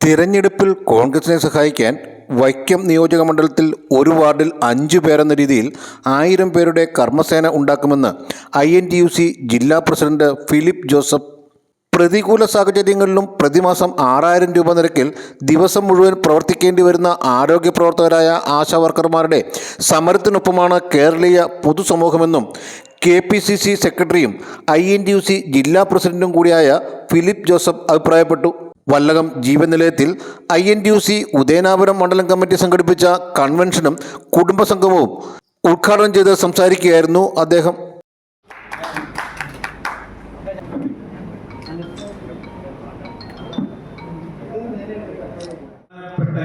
തിരഞ്ഞെടുപ്പിൽ കോൺഗ്രസിനെ സഹായിക്കാൻ വൈക്കം നിയോജക മണ്ഡലത്തിൽ ഒരു വാർഡിൽ അഞ്ചു പേരെന്ന രീതിയിൽ ആയിരം പേരുടെ കർമ്മസേന ഉണ്ടാക്കുമെന്ന് I N T U C ജില്ലാ പ്രസിഡന്റ് ഫിലിപ്പ് ജോസഫ്. പ്രതികൂല സാഹചര്യങ്ങളിലും പ്രതിമാസം ആറായിരം രൂപ നിരക്കിൽ ദിവസം മുഴുവൻ പ്രവർത്തിക്കേണ്ടി വരുന്ന ആരോഗ്യ പ്രവർത്തകരായ ആശാവർക്കർമാരുടെ സമരത്തിനൊപ്പമാണ് കേരളീയ പൊതുസമൂഹമെന്നും കെ പി സി സി സെക്രട്ടറിയും I N T U C ജില്ലാ പ്രസിഡന്റും കൂടിയായ ഫിലിപ്പ് ജോസഫ് അഭിപ്രായപ്പെട്ടു. വല്ലകം ജീവൻ നിലയത്തിൽ I N T U C Udayanapuram മണ്ഡലം കമ്മിറ്റി സംഘടിപ്പിച്ച കൺവെൻഷനും കുടുംബസംഗമവും ഉദ്ഘാടനം ചെയ്ത് സംസാരിക്കുകയായിരുന്നു അദ്ദേഹം.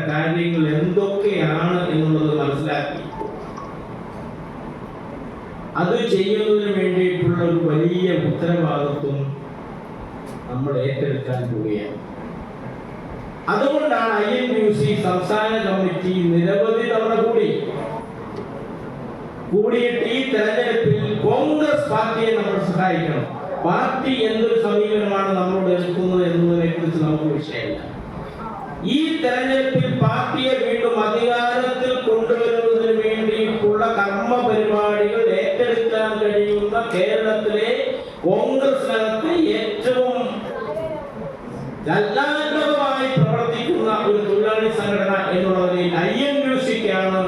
കാര്യങ്ങൾ എന്തൊക്കെയാണ് എന്നുള്ളത് മനസ്സിലാക്കി. അത് ചെയ്യുന്നതിന് വേണ്ടിയിട്ടുള്ള ഒരു വലിയ ഉത്തരവാദിത്വം നമ്മൾ ഏറ്റെടുക്കാൻ പോവുകയാണ്. അതുകൊണ്ടാണ് ഐ എൻ യു സി സംസ്ഥാന കമ്മിറ്റി നിരവധി തവണ കൂടി കൂടിയിട്ട് ഈ തെരഞ്ഞെടുപ്പിൽ കോൺഗ്രസ് പാർട്ടിയെ നമ്മൾ സഹായിക്കണം. പാർട്ടി എന്തൊരു സമീപനമാണ് നമ്മളോട് എടുക്കുന്നത് എന്നതിനെ കുറിച്ച് നമുക്ക് വിഷയമില്ല. ഈ തെരഞ്ഞെടുപ്പിൽ പാർട്ടിയെ വീണ്ടും അധികാരത്തിൽ കൊണ്ടുവരുന്നതിന് വേണ്ടിയിട്ടുള്ള കർമ്മ പരിപാടികൾ ഏറ്റെടുക്കാൻ കഴിയുന്ന കേരളത്തിലെ കോൺഗ്രസിനകത്ത് ഏറ്റവും ചലനാത്മകമായി പ്രവർത്തിക്കുന്ന ഒരു തൊഴിലാളി സംഘടന എന്നുള്ളതിൽ ഐ എൻ യു സിക്കാണ്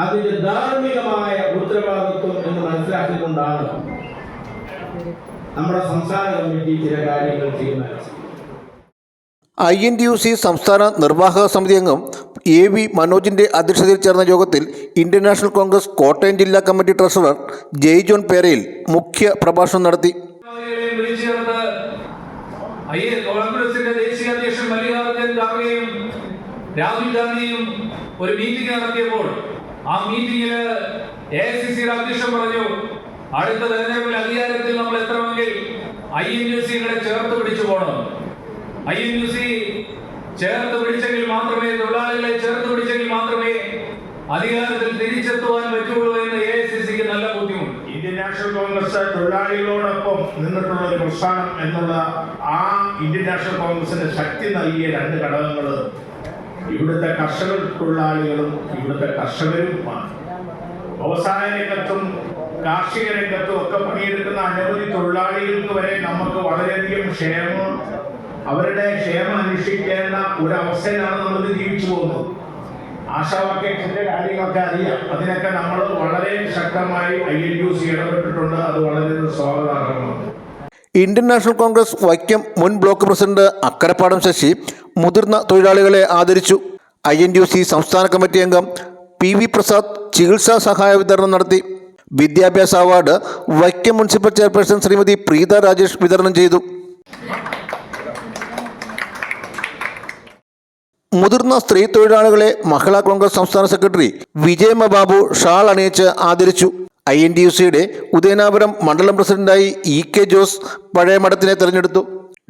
അതിന്റെ ധാർമ്മികമായ ഉത്തരവാദിത്വം എന്ന് മനസ്സിലാക്കിക്കൊണ്ടാണ് നമ്മുടെ സംസ്ഥാന കമ്മിറ്റി ചില കാര്യങ്ങൾ തീരുമാനിച്ചത്. I N T U C സംസ്ഥാന നിർവാഹക സമിതി അംഗം എ വി മനോജിന്റെ അധ്യക്ഷതയിൽ ചേർന്ന യോഗത്തിൽ ഇന്ത്യൻ നാഷണൽ കോൺഗ്രസ് കോട്ടയം ജില്ലാ കമ്മിറ്റി ട്രഷറർ ജയ് ജോൺ പേരയിൽ മുഖ്യ പ്രഭാഷണം നടത്തി. കോൺഗ്രസിന്റെ ദേശീയ അധ്യക്ഷൻ മല്ലികാർജുൻ ഖാർഗെയും രാഹുൽ ഗാന്ധിയും ഒരു മീറ്റിംഗ് നടത്തിയപ്പോൾ ആ മീറ്റിംഗിൽ എ സി പറഞ്ഞു അടുത്ത തെരഞ്ഞെടുപ്പിൽ അധികാരത്തിൽ നമ്മൾ എത്തണമെങ്കിൽ ഐ എൻ യു സികളെ ചേർത്ത് പിടിച്ചു പോകണം. ഐ എൻ യു സി ചേർത്ത് പിടിച്ചെങ്കിൽ മാത്രമേ തൊഴിലാളികളെ ചേർത്ത് പിടിച്ചെങ്കിൽ മാത്രമേ അധികാരത്തിൽ തിരിച്ചെത്തുവാൻ പറ്റുള്ളൂ എന്ന് എ സി സിക്ക് നല്ല ബുദ്ധിമുട്ട്. ഇന്ത്യൻ നാഷണൽ കോൺഗ്രസ് തൊഴിലാളികളോടൊപ്പം നിന്നിട്ടുള്ള ഒരു പ്രസ്ഥാനം എന്നുള്ള ആ ഇന്ത്യൻ നാഷണൽ കോൺഗ്രസിന് ശക്തി നൽകിയ രണ്ട് ഘടകങ്ങൾ ഇവിടുത്തെ കർഷക തൊഴിലാളികളും ഇവിടുത്തെ കർഷകരുമാണ്. വ്യവസായ രംഗത്തും കാർഷിക രംഗത്തും ഒക്കെ പണിയെടുക്കുന്ന അനവധി തൊഴിലാളികൾക്ക് വരെ നമുക്ക് വളരെയധികം ക്ഷേമം അവരുടെ ക്ഷേമം അന്വേഷിക്കേണ്ട ഒരു അവസ്ഥയിലാണ് നമ്മൾ ജീവിച്ചു പോകുന്നത്. ആശാവാക്യത്തിന്റെ കാര്യങ്ങളൊക്കെ അറിയാം. അതിനൊക്കെ നമ്മൾ വളരെ ശക്തമായി ഐ എൻ യു സി ഇടപെട്ടിട്ടുണ്ട്. അത് വളരെ സ്വാഗതാർഹമാണ്. ഇന്ത്യൻ നാഷണൽ കോൺഗ്രസ് വൈക്കം മുൻ ബ്ലോക്ക് പ്രസിഡന്റ് അക്കരപ്പാടം ശശി മുതിർന്ന തൊഴിലാളികളെ ആദരിച്ചു. ഐ എൻ യു സി സംസ്ഥാന കമ്മിറ്റി അംഗം പി വി പ്രസാദ് ചികിത്സാ സഹായ വിതരണം നടത്തി. വിദ്യാഭ്യാസ award Vaikom municipal chairperson Srimathi Preetha Rajesh വിതരണം ചെയ്തു. മുതിർന്ന സ്ത്രീ തൊഴിലാളികളെ മഹിളാ കോൺഗ്രസ് സംസ്ഥാന സെക്രട്ടറി വിജയമ്മ ബാബു ഷാൾ അണിയിച്ച് ആദരിച്ചു. ഐ എൻ ഡി യു സിയുടെ ഉദയനാപുരം മണ്ഡലം പ്രസിഡന്റായി ഇ കെ ജോസ് പഴയ മഠത്തിനെ തെരഞ്ഞെടുത്തു.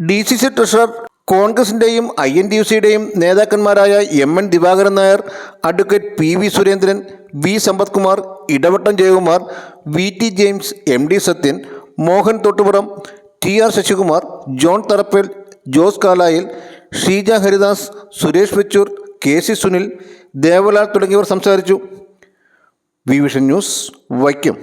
ഡി സി സി ട്രഷറർ കോൺഗ്രസിന്റെയും ഐ എൻ ഡി യു സിയുടെയും നേതാക്കന്മാരായ M N Divakaran Nair advocate P V Surendran V Sampath Kumar Edavattom Jayakumar V T James M D Sathyan Mohan Thottupuram T R Sasikumar John Tharappel Jose Kalayil Sheeja Haridas Suresh Vechoor K C Sunil Devalal തുടങ്ങിയവർ സംസാരിച്ചു. V vision news Vaikom.